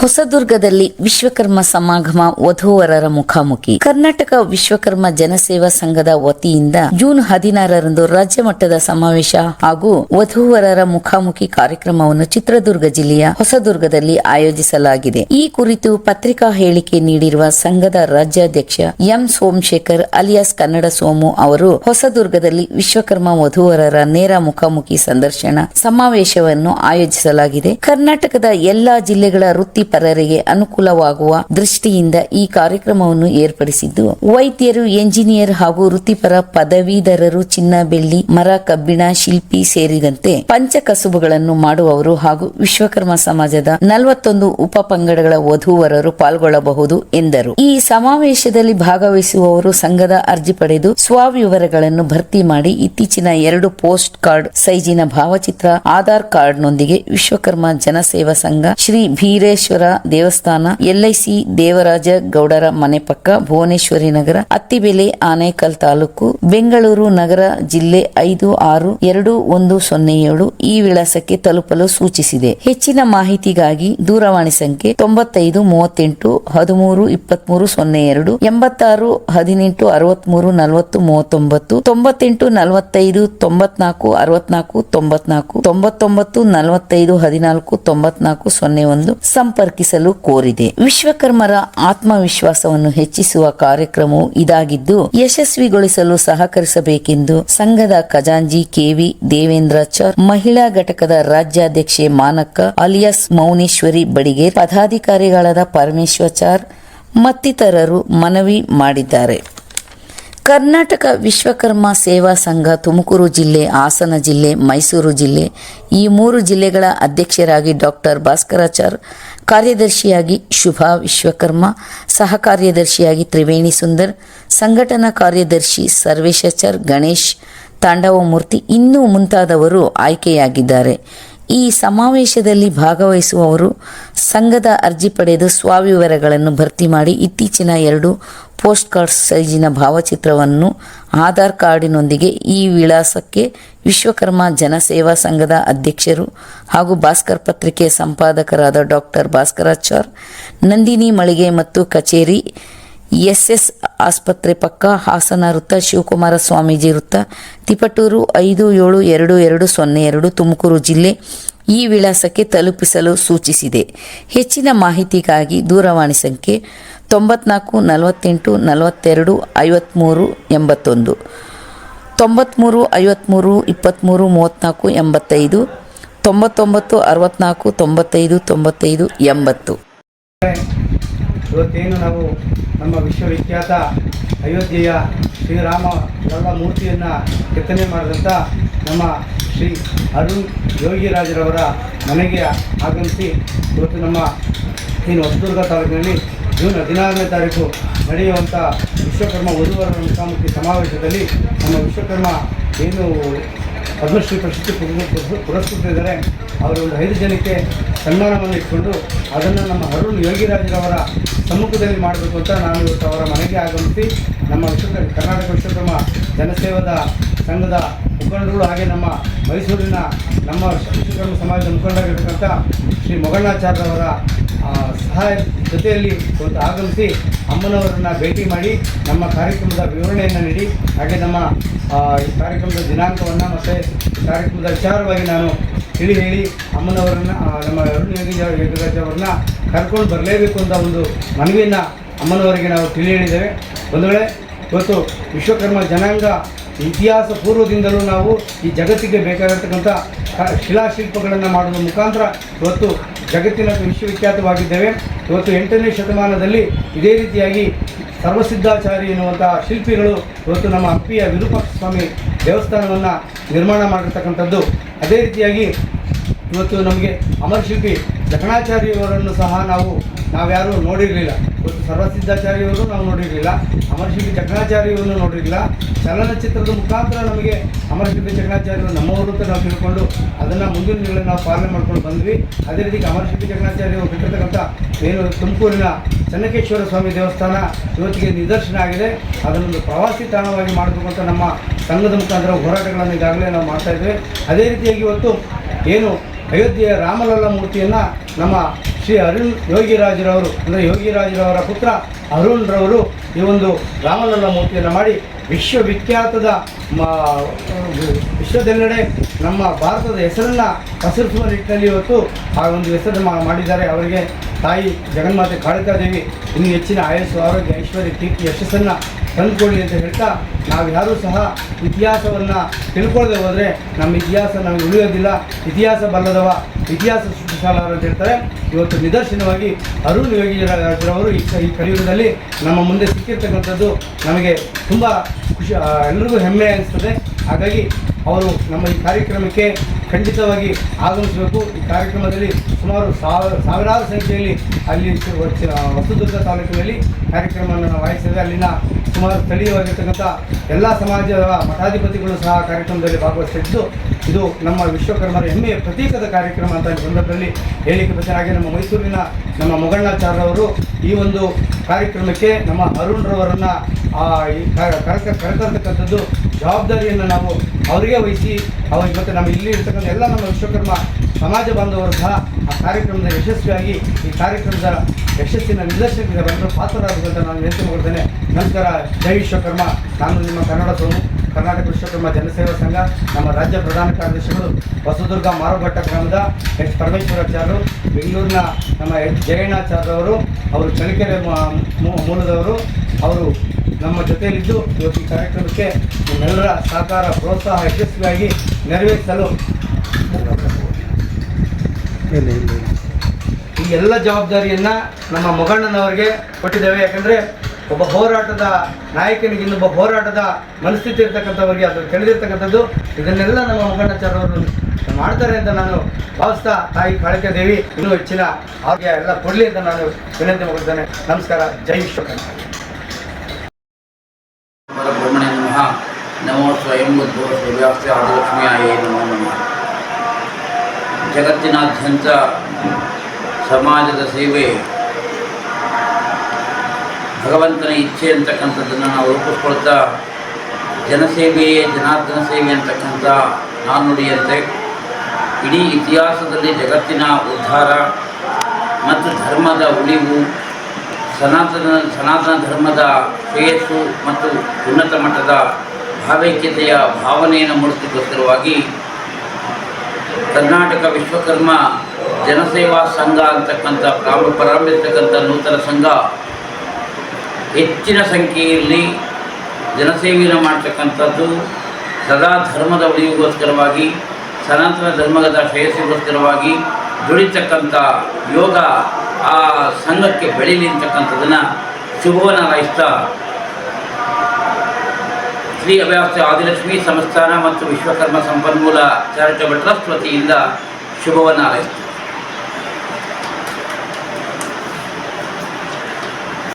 ಹೊಸದುರ್ಗದಲ್ಲಿ ವಿಶ್ವಕರ್ಮ ಸಮಾಗಮ ವಧುವರರ ಮುಖಾಮುಖಿ. ಕರ್ನಾಟಕ ವಿಶ್ವಕರ್ಮ ಜನಸೇವಾ ಸಂಘದ ವತಿಯಿಂದ ಜೂನ್ ಹದಿನಾರರಂದು ರಾಜ್ಯ ಮಟ್ಟದ ಸಮಾವೇಶ ಹಾಗೂ ವಧುವರರ ಮುಖಾಮುಖಿ ಕಾರ್ಯಕ್ರಮವನ್ನು ಚಿತ್ರದುರ್ಗ ಜಿಲ್ಲೆಯ ಹೊಸದುರ್ಗದಲ್ಲಿ ಆಯೋಜಿಸಲಾಗಿದೆ. ಈ ಕುರಿತು ಪತ್ರಿಕಾ ಹೇಳಿಕೆ ನೀಡಿರುವ ಸಂಘದ ರಾಜ್ಯಾಧ್ಯಕ್ಷ ಎಂ ಸೋಮಶೇಖರ್ ಅಲಿಯಾಸ್ ಕನ್ನಡ ಸೋಮು ಅವರು ಹೊಸದುರ್ಗದಲ್ಲಿ ವಿಶ್ವಕರ್ಮ ವಧುವರರ ನೇರ ಮುಖಾಮುಖಿ ಸಂದರ್ಶನ ಸಮಾವೇಶವನ್ನು ಆಯೋಜಿಸಲಾಗಿದೆ. ಕರ್ನಾಟಕದ ಎಲ್ಲಾ ಜಿಲ್ಲೆಗಳ ವೃತ್ತಿಪರರಿಗೆ ಅನುಕೂಲವಾಗುವ ದೃಷ್ಟಿಯಿಂದ ಈ ಕಾರ್ಯಕ್ರಮವನ್ನು ಏರ್ಪಡಿಸಿದ್ದು. ವೈದ್ಯರು, ಎಂಜಿನಿಯರ್ ಹಾಗೂ ವೃತ್ತಿಪರ ಪದವೀಧರರು ಚಿನ್ನ, ಬೆಳ್ಳಿ, ಮರ, ಕಬ್ಬಿಣ, ಶಿಲ್ಪಿ ಸೇರಿದಂತೆ ಪಂಚ ಕಸುಬುಗಳನ್ನು ಮಾಡುವವರು ಹಾಗೂ ವಿಶ್ವಕರ್ಮ ಸಮಾಜದ ನಲವತ್ತೊಂದು ಉಪ ಪಂಗಡಗಳ ವಧುವರರು ಪಾಲ್ಗೊಳ್ಳಬಹುದು ಎಂದರು. ಈ ಸಮಾವೇಶದಲ್ಲಿ ಭಾಗವಹಿಸುವವರು ಸಂಘದ ಅರ್ಜಿ ಪಡೆದು ಸ್ವವಿವರಗಳನ್ನು ಭರ್ತಿ ಮಾಡಿ ಇತ್ತೀಚಿನ ಎರಡು ಪೋಸ್ಟ್ ಕಾರ್ಡ್ ಸೈಜಿನ ಭಾವಚಿತ್ರ, ಆಧಾರ್ ಕಾರ್ಡ್ನೊಂದಿಗೆ ವಿಶ್ವಕರ್ಮ ಜನಸೇವಾ ಸಂಘ ಶ್ರೀ ಭೀರೇಶ್ವರ ದೇವಸ್ಥಾನ ಎಲ್ಐಸಿ ದೇವರಾಜ ಗೌಡರ ಮನೆ ಪಕ್ಕ ಭುವನೇಶ್ವರಿ ನಗರ, ಅತ್ತಿಬೆಲೆ ಆನೇಕಲ್ ತಾಲೂಕು, ಬೆಂಗಳೂರು ನಗರ ಜಿಲ್ಲೆ ಐದು ಆರು ಎರಡು ಒಂದು ಸೊನ್ನೆ ಏಳು ಈ ವಿಳಾಸಕ್ಕೆ ತಲುಪಲು ಸೂಚಿಸಿದೆ. ಹೆಚ್ಚಿನ ಮಾಹಿತಿಗಾಗಿ ದೂರವಾಣಿ ಸಂಖ್ಯೆ ತೊಂಬತ್ತೈದು ಮೂವತ್ತೆಂಟು ಹದಿಮೂರು ಇಪ್ಪತ್ಮೂರು ಸೊನ್ನೆ ಎರಡು, ಎಂಬತ್ತಾರು ಹದಿನೆಂಟು ಅರವತ್ಮೂರು ನಲವತ್ತು ಮೂವತ್ತೊಂಬತ್ತು, ತೊಂಬತ್ತೆಂಟು ನಲವತ್ತೈದು ತೊಂಬತ್ನಾಲ್ಕು ಅರವತ್ನಾಲ್ಕು ತೊಂಬತ್ನಾಲ್ಕು, ತೊಂಬತ್ತೊಂಬತ್ತು ನಲವತ್ತೈದು ಹದಿನಾಲ್ಕು ತೊಂಬತ್ನಾಲ್ಕು ಸೊನ್ನೆ ಒಂದು ಸಂಪರ್ಕಿಸಲು ಕೋರಿದೆ. ವಿಶ್ವಕರ್ಮರ ಆತ್ಮವಿಶ್ವಾಸವನ್ನು ಹೆಚ್ಚಿಸುವ ಕಾರ್ಯಕ್ರಮವು ಇದಾಗಿದ್ದು, ಯಶಸ್ವಿಗೊಳಿಸಲು ಸಹಕರಿಸಬೇಕೆಂದು ಸಂಘದ ಖಜಾಂಜಿ ಕೆವಿ ದೇವೇಂದ್ರಾಚಾರ್ ಮಹಿಳಾ ಘಟಕದ ರಾಜ್ಯಾಧ್ಯಕ್ಷೆ ಮಾನಕ್ಕ, ಅಲಿಯಾಸ್ ಮೌನೇಶ್ವರಿ ಬಡಿಗೆ ಪದಾಧಿಕಾರಿಗಳಾದ ಪರಮೇಶ್ವಚಾರ್ ಮತ್ತಿತರರು ಮನವಿ ಮಾಡಿದ್ದಾರೆ. ಕರ್ನಾಟಕ ವಿಶ್ವಕರ್ಮ ಸೇವಾ ಸಂಘ ತುಮಕೂರು ಜಿಲ್ಲೆ, ಹಾಸನ ಜಿಲ್ಲೆ, ಮೈಸೂರು ಜಿಲ್ಲೆ, ಈ ಮೂರು ಜಿಲ್ಲೆಗಳ ಅಧ್ಯಕ್ಷರಾಗಿ ಡಾಕ್ಟರ್ ಭಾಸ್ಕರಾಚಾರ್, ಕಾರ್ಯದರ್ಶಿಯಾಗಿ ಶುಭಾ ವಿಶ್ವಕರ್ಮ ಸಹ ಕಾರ್ಯದರ್ಶಿಯಾಗಿ ತ್ರಿವೇಣಿ ಸುಂದರ್, ಸಂಘಟನಾ ಕಾರ್ಯದರ್ಶಿ ಸರ್ವೇಶಾಚಾರ್ ಗಣೇಶ್, ತಾಂಡವಮೂರ್ತಿ ಇನ್ನೂ ಮುಂತಾದವರು ಆಯ್ಕೆಯಾಗಿದ್ದಾರೆ. ಈ ಸಮಾವೇಶದಲ್ಲಿ ಭಾಗವಹಿಸುವವರು ಸಂಘದ ಅರ್ಜಿ ಪಡೆದು ಸ್ವಾವಿವರಗಳನ್ನು ಭರ್ತಿ ಮಾಡಿ ಇತ್ತೀಚಿನ ಎರಡು ಪೋಸ್ಟ್ ಕಾರ್ಡ್ ಸೈಜಿನ ಭಾವಚಿತ್ರವನ್ನು ಆಧಾರ್ ಕಾರ್ಡಿನೊಂದಿಗೆ ಈ ವಿಳಾಸಕ್ಕೆ ವಿಶ್ವಕರ್ಮ ಜನಸೇವಾ ಸಂಘದ ಅಧ್ಯಕ್ಷರು ಹಾಗೂ ಭಾಸ್ಕರ್ ಪತ್ರಿಕೆ ಸಂಪಾದಕರಾದ ಡಾಕ್ಟರ್ ಭಾಸ್ಕರಾಚಾರ್, ನಂದಿನಿ ಮಳಿಗೆ ಮತ್ತು ಕಚೇರಿ ಎಸ್ಎಸ್ ಆಸ್ಪತ್ರೆ ಪಕ್ಕ ಹಾಸನ ವೃತ್ತ ಶಿವಕುಮಾರ ಸ್ವಾಮೀಜಿ ವೃತ್ತ, ತಿಪಟೂರು ಐದು ಏಳು ಎರಡು ಎರಡು ಸೊನ್ನೆ ಎರಡು ತುಮಕೂರು ಜಿಲ್ಲೆ ಈ ವಿಳಾಸಕ್ಕೆ ತಲುಪಿಸಲು ಸೂಚಿಸಿದೆ. ಹೆಚ್ಚಿನ ಮಾಹಿತಿಗಾಗಿ ದೂರವಾಣಿ ಸಂಖ್ಯೆ ತೊಂಬತ್ನಾಲ್ಕು ನಲವತ್ತೆಂಟು ನಲವತ್ತೆರಡು ಐವತ್ತ್ಮೂರು ಎಂಬತ್ತೊಂದು. ತೊಂಬತ್ತ್ಮೂರು ಐವತ್ತ್ಮೂರು ಇಪ್ಪತ್ತ್ಮೂರು ಮೂವತ್ತ್ನಾಲ್ಕು ಎಂಬತ್ತೈದು, ತೊಂಬತ್ತೊಂಬತ್ತು ಅರವತ್ನಾಲ್ಕು ತೊಂಬತ್ತೈದು ತೊಂಬತ್ತೈದು ಎಂಬತ್ತು. ಇವತ್ತೇನು ನಾವು ನಮ್ಮ ವಿಶ್ವವಿಖ್ಯಾತ ಅಯೋಧ್ಯೆಯ ಶ್ರೀರಾಮ ಲಲ್ಲ ಮೂರ್ತಿಯನ್ನು ಕೆತ್ತನೆ ಮಾಡಿದಂಥ ನಮ್ಮ ಶ್ರೀ ಅರುಣ್ ಯೋಗಿರಾಜರವರ ಮನೆಗೆ ಆಗಮಿಸಿ ಇವತ್ತು ನಮ್ಮ ಏನು ಹೊಸದುರ್ಗ ತಾಲೂಕಿನಲ್ಲಿ ಜೂನ್ ಹದಿನಾರನೇ ತಾರೀಕು ನಡೆಯುವಂಥ ವಿಶ್ವಕರ್ಮ ವಧುವರರ ಮುಖಾಮುಖಿ ಸಮಾವೇಶದಲ್ಲಿ ನಮ್ಮ ವಿಶ್ವಕರ್ಮ ಏನು ಪದ್ಮಶ್ರೀ ಪ್ರಶಸ್ತಿ ಪುರಸ್ಕೃತ- ಪುರಸ್ಕೃತರಿದ್ದಾರೆ. ಅವರ ಒಂದು ಐದು ಜನಕ್ಕೆ ಸನ್ಮಾನವನ್ನು ಇಟ್ಕೊಂಡು ಅದನ್ನು ನಮ್ಮ ಅರುಣ್ ಯೋಗಿರಾಜರವರ ಸಮ್ಮುಖದಲ್ಲಿ ಮಾಡಬೇಕು ಅಂತ ನಾನು ಇವತ್ತು ಅವರ ಮನೆಗೆ ಆಗಮಿಸಿ ನಮ್ಮ ವಿಶ್ವ ಕರ್ನಾಟಕ ವಿಶ್ವಕರ್ಮ ಜನಸೇವದ ಸಂಘದ ಮುಖಂಡರು ಹಾಗೆ ನಮ್ಮ ಮೈಸೂರಿನ ನಮ್ಮ ವಿಶ್ವಕರ್ಮ ಸಮಾಜದ ಮುಖಂಡರಾಗಿರ್ತಕ್ಕಂಥ ಶ್ರೀ ಮೊಗಣ್ಣಾಚಾರ್ಯವರ ಸಹಾಯ ಜೊತೆಯಲ್ಲಿ ಆಗಮಿಸಿ ಅಮ್ಮನವರನ್ನು ಭೇಟಿ ಮಾಡಿ ನಮ್ಮ ಕಾರ್ಯಕ್ರಮದ ವಿವರಣೆಯನ್ನು ನೀಡಿ, ಹಾಗೆ ನಮ್ಮ ಈ ಕಾರ್ಯಕ್ರಮದ ದಿನಾಂಕವನ್ನು ಮತ್ತು ಕಾರ್ಯಕ್ರಮದ ವಿಚಾರವಾಗಿ ನಾನು ತಿಳಿ ಹೇಳಿ ಅಮ್ಮನವರನ್ನು ನಮ್ಮ ಅರುಣ್ ಯೋಗಿ ಯೋಗರಾಜ್ ಅವರನ್ನ ಕರ್ಕೊಂಡು ಬರಲೇಬೇಕು ಅಂತ ಒಂದು ಮನವಿಯನ್ನು ಅಮ್ಮನವರಿಗೆ ನಾವು ತಿಳಿ ಹೇಳಿದ್ದೇವೆ. ಒಂದು ವೇಳೆ ಇವತ್ತು ವಿಶ್ವಕರ್ಮ ಜನಾಂಗ ಇತಿಹಾಸ ಪೂರ್ವದಿಂದಲೂ ನಾವು ಈ ಜಗತ್ತಿಗೆ ಬೇಕಾಗಿರ್ತಕ್ಕಂಥ ಶಿಲಾಶಿಲ್ಪಗಳನ್ನು ಮಾಡುವ ಮುಖಾಂತರ ಇವತ್ತು ಜಗತ್ತಿನ ವಿಶ್ವವಿಖ್ಯಾತವಾಗಿದ್ದೇವೆ. ಇವತ್ತು ಎಂಟನೇ ಶತಮಾನದಲ್ಲಿ ಇದೇ ರೀತಿಯಾಗಿ ಸರ್ವಸಿದ್ಧಾಚಾರಿ ಎನ್ನುವಂಥ ಶಿಲ್ಪಿಗಳು ಇವತ್ತು ನಮ್ಮ ಹಂಪಿಯ ವಿರೂಪಾಕ್ಷ ಸ್ವಾಮಿ ದೇವಸ್ಥಾನವನ್ನು ನಿರ್ಮಾಣ ಮಾಡಿರ್ತಕ್ಕಂಥದ್ದು. ಅದೇ ರೀತಿಯಾಗಿ ಇವತ್ತು ನಮಗೆ ಅಮರಶಿಲ್ಪಿ ಶಿಲ್ಪಿ ಜಕಣಾಚಾರ್ಯವರನ್ನು ಸಹ ನಾವು, ನಾವ್ಯಾರೂ ನೋಡಿರಲಿಲ್ಲ. ಸರ್ವಸಿದ್ಧಾಚಾರ್ಯವರು ನಾವು ನೋಡಿರಲಿಲ್ಲ. ಅಮರಶಿಲ್ಪಿ ಚಕ್ರಾಚಾರ್ಯವನ್ನು ನೋಡಿರಲಿಲ್ಲ. ಚಲನಚಿತ್ರದ ಮುಖಾಂತರ ನಮಗೆ ಅಮರಶಿಲ್ಪಿ ಚಕ್ರಾಚಾರ್ಯರು ನಮ್ಮವರು ಅಂತ ನಾವು ತಿಳ್ಕೊಂಡು ಅದನ್ನು ಮುಂದಿನ ದಿನಗಳಲ್ಲಿ ನಾವು ಪಾಲನೆ ಮಾಡ್ಕೊಂಡು ಬಂದ್ವಿ. ಅದೇ ರೀತಿ ಅಮರಶಿಲ್ಪಿ ಜಕಣಾಚಾರ್ಯರು ಬಿಟ್ಟಿರ್ತಕ್ಕಂಥ ಏನು ತುಮಕೂರಿನ ಚನ್ನಕೇಶ್ವರ ಸ್ವಾಮಿ ದೇವಸ್ಥಾನ ಇವತ್ತಿಗೆ ನಿದರ್ಶನ ಆಗಿದೆ. ಅದನ್ನೊಂದು ಪ್ರವಾಸಿ ತಾಣವಾಗಿ ಮಾಡಬೇಕು ಅಂತ ನಮ್ಮ ಸಂಘದ ಮುಖಾಂತರ ಹೋರಾಟಗಳನ್ನು ಈಗಾಗಲೇ ನಾವು ಮಾಡ್ತಾ ಇದ್ದೇವೆ ಅದೇ ರೀತಿಯಾಗಿ ಇವತ್ತು ಏನು ಅಯೋಧ್ಯೆಯ ರಾಮಲಲ್ಲ ಮೂರ್ತಿಯನ್ನು ನಮ್ಮ ಶ್ರೀ ಅರುಣ್ ಯೋಗಿರಾಜರವರು ಅಂದರೆ ಯೋಗಿರಾಜರವರ ಪುತ್ರ ಅರುಣ್ರವರು ಈ ಒಂದು ರಾಮಲಲ್ಲ ಮೂರ್ತಿಯನ್ನು ಮಾಡಿ ವಿಶ್ವವಿಖ್ಯಾತದ ವಿಶ್ವದೆಲ್ಲೆಡೆ ನಮ್ಮ ಭಾರತದ ಹೆಸರನ್ನು ಹಸಿರಿಸುವ ನಿಟ್ಟಿನಲ್ಲಿ ಇವತ್ತು ಆ ಒಂದು ಹೆಸರನ್ನು ಮಾಡಿದ್ದಾರೆ. ಅವರಿಗೆ ತಾಯಿ ಜಗನ್ಮಾತೆ ಕಾಳಿಕಾದೇವಿ ಇನ್ನು ಹೆಚ್ಚಿನ ಆಯಸ್ಸು, ಆರೋಗ್ಯ, ಐಶ್ವರ್ಯ, ಕೀರ್ತಿ, ಯಶಸ್ಸನ್ನು ತಂದುಕೊಳ್ಳಿ ಅಂತ ಹೇಳ್ತಾ ನಾವು ಯಾರೂ ಸಹ ಇತಿಹಾಸವನ್ನು ತಿಳ್ಕೊಳ್ಳದೆ ಹೋದರೆ ನಮ್ಮ ಇತಿಹಾಸ ನಮಗೆ ಉಳಿಯೋದಿಲ್ಲ. ಇತಿಹಾಸ ಬಲ್ಲದವ ಇತಿಹಾಸ ಸೃಷ್ಟಿಸಲಾರ ಅಂತ ಹೇಳ್ತಾರೆ. ಇವತ್ತು ನಿದರ್ಶನವಾಗಿ ಅರುಣ್ ಯೋಗಿರಾಜರವರು ಈ ಈ ಕಲಿಯುಗದಲ್ಲಿ ನಮ್ಮ ಮುಂದೆ ಸಿಕ್ಕಿರ್ತಕ್ಕಂಥದ್ದು ನಮಗೆ ತುಂಬ ಖುಷಿ ಎಲ್ಲರಿಗೂ ಹೆಮ್ಮೆ ಅನಿಸ್ತದೆ. ಹಾಗಾಗಿ ಅವರು ನಮ್ಮ ಈ ಕಾರ್ಯಕ್ರಮಕ್ಕೆ ಖಂಡಿತವಾಗಿ ಆಗಮಿಸಬೇಕು. ಈ ಕಾರ್ಯಕ್ರಮದಲ್ಲಿ ಸುಮಾರು ಸಾವಿರ, ಸಾವಿರಾರು ಸಂಖ್ಯೆಯಲ್ಲಿ ಅಲ್ಲಿ ಹೊಸದುರ್ಗ ತಾಲೂಕಿನಲ್ಲಿ ಕಾರ್ಯಕ್ರಮವನ್ನು ನಾವು ಅಲ್ಲಿನ ಸುಮಾರು ಸ್ಥಳೀಯವಾಗಿರ್ತಕ್ಕಂಥ ಎಲ್ಲ ಸಮಾಜದ ಮಠಾಧಿಪತಿಗಳು ಸಹ ಕಾರ್ಯಕ್ರಮದಲ್ಲಿ ಭಾಗವಹಿಸಿದ್ದು ಇದು ನಮ್ಮ ವಿಶ್ವಕರ್ಮರ ಹೆಮ್ಮೆಯ ಪ್ರತೀಕದ ಕಾರ್ಯಕ್ರಮ ಅಂತ ಸಂದರ್ಭದಲ್ಲಿ ಹೇಳಿಕೆ ಹಾಗೆ ನಮ್ಮ ಮೈಸೂರಿನ ನಮ್ಮ ಮೊಗಣ್ಣಾಚಾರ್ಯವರು ಈ ಒಂದು ಕಾರ್ಯಕ್ರಮಕ್ಕೆ ನಮ್ಮ ಅರುಣ್ ರವರನ್ನು ಈ ಕರೆತ ಕರೆತರ್ತಕ್ಕಂಥದ್ದು ಜವಾಬ್ದಾರಿಯನ್ನು ನಾವು ಅವರಿಗೆ ವಹಿಸಿ ಅವ ಮತ್ತು ನಮ್ಮ ಇಲ್ಲಿ ಇರ್ತಕ್ಕಂಥ ಎಲ್ಲ ನಮ್ಮ ವಿಶ್ವಕರ್ಮ ಸಮಾಜ ಬಾಂಧವರು ಸಹ ಆ ಕಾರ್ಯಕ್ರಮದ ಯಶಸ್ವಿಯಾಗಿ ಈ ಕಾರ್ಯಕ್ರಮದ ಯಶಸ್ಸಿನ ನಿದರ್ಶನಕ್ಕೆ ಬಂದರು ಪಾತ್ರರಾಗಬೇಕು ಅಂತ ನಾನು ನೆನಪು ನಂತರ ಜೈ ವಿಶ್ವಕರ್ಮ. ನಾನು ನಿಮ್ಮ ಕನ್ನಡ ಸೋಮು ಕರ್ನಾಟಕ ವಿಶ್ವಕರ್ಮ ಜನಸೇವಾ ಸಂಘ, ನಮ್ಮ ರಾಜ್ಯ ಪ್ರಧಾನ ಕಾರ್ಯದರ್ಶಿಗಳು ಹೊಸದುರ್ಗ ಮಾರುಘಟ್ಟ ಗ್ರಾಮದ ಎಚ್. ಪರಮೇಶ್ವರಾಚಾರ್ಯರು ಬೆಂಗಳೂರಿನ ನಮ್ಮ ಎಚ್. ಜಯಣ್ಣಾಚಾರ್ಯವರು ಅವರು ಚಳಿಕೆರೆ ಮೂಲದವರು ಅವರು ನಮ್ಮ ಜೊತೆಯಲ್ಲಿದ್ದು ಇವತ್ತು ಈ ಕಾರ್ಯಕ್ರಮಕ್ಕೆ ನಿಮ್ಮೆಲ್ಲರ ಸಹಕಾರ ಪ್ರೋತ್ಸಾಹ ಯಶಸ್ವಿಯಾಗಿ ನೆರವೇರಿಸಲು ಈ ಎಲ್ಲ ಜವಾಬ್ದಾರಿಯನ್ನು ನಮ್ಮ ಮೊಗಣ್ಣನವರಿಗೆ ಕೊಟ್ಟಿದ್ದೇವೆ. ಯಾಕಂದರೆ ಒಬ್ಬ ಹೋರಾಟದ ನಾಯಕನಿಗೆ ಇನ್ನೊಬ್ಬ ಹೋರಾಟದ ಮನಸ್ಥಿತಿ ಇರ್ತಕ್ಕಂಥವರಿಗೆ ಅದು ತಿಳಿದಿರ್ತಕ್ಕಂಥದ್ದು. ಇದನ್ನೆಲ್ಲ ನಮ್ಮ ಮೊಗಣ್ಣಾಚಾರ್ಯವರು ಮಾಡ್ತಾರೆ ಅಂತ ನಾನು ಭಾವಿಸ್ತಾ ತಾಯಿ ಕಾಳಿಕೆ ದೇವಿ ಇನ್ನೂ ಹೆಚ್ಚಿನ ಆರೋಗ್ಯ ಎಲ್ಲ ಕೊಡಲಿ ಅಂತ ನಾನು ವಿನಂತಿ ಮಾಡ್ತೇನೆ ನಮಸ್ಕಾರ. ಜೈ ವಿಶ್ವಕರ್ಮ. ನಮೋ ಜಗತ್ತಿನಾದ್ಯಂತ ಸಮಾಜದ ಸೇವೆ ಭಗವಂತನ ಇಚ್ಛೆ ಅಂತಕ್ಕಂಥದ್ದನ್ನು ನಾವು ರೂಪಿಸ್ಕೊಳ್ತಾ, ಜನಸೇವೆಯೇ ಜನಾರ್ದನ ಸೇವೆ ಅಂತಕ್ಕಂಥ ನಾನುಡಿಯಂತೆ, ಇಡೀ ಇತಿಹಾಸದಲ್ಲಿ ಜಗತ್ತಿನ ಉದ್ಧಾರ ಮತ್ತು ಧರ್ಮದ ಉಳಿವು, ಸನಾತನ ಸನಾತನ ಧರ್ಮದ ಶ್ರೇಯಸ್ಸು ಮತ್ತು ಉನ್ನತ ಮಟ್ಟದ ಭಾವೈಕ್ಯತೆಯ ಭಾವನೆಯನ್ನು ಮೂಡಿಸಲಿಕ್ಕೋಸ್ಕರವಾಗಿ ಕರ್ನಾಟಕ ವಿಶ್ವಕರ್ಮ ಜನಸೇವಾ ಸಂಘ ಅಂತಕ್ಕಂಥ ಪ್ರಾರಂಭ ಪ್ರಾರಂಭಿಸ್ತಕ್ಕಂಥ ನೂತನ ಸಂಘ ಹೆಚ್ಚಿನ ಸಂಖ್ಯೆಯಲ್ಲಿ ಜನಸೇವೆಯನ್ನು ಮಾಡ್ತಕ್ಕಂಥದ್ದು ಸದಾ ಧರ್ಮದ ಉಳಿವಿಗೋಸ್ಕರವಾಗಿ, ಸನಾತನ ಧರ್ಮದ ಶ್ರೇಯಸ್ಸಿಗೋಸ್ಕರವಾಗಿ ದುಡಿತಕ್ಕಂಥ ಯೋಗ ಆ ಸಂಘಕ್ಕೆ ಬೆಳೀಲಿ ಅಂತಕ್ಕಂಥದ್ದನ್ನು ಶುಭವನ್ನು ಹಾರೈಸ್ತಾ ಶ್ರೀ ಅವ್ಯಾಸ ಆದಿಲಕ್ಷ್ಮಿ ಸಂಸ್ಥಾನ ಮತ್ತು ವಿಶ್ವಕರ್ಮ ಸಂಪನ್ಮೂಲ ಚಾರಿಟಬಲ್ ಟ್ರಸ್ಟ್ ವತಿಯಿಂದ ಶುಭವನ್ನು ಹಾರೈಸ್ತೀನಿ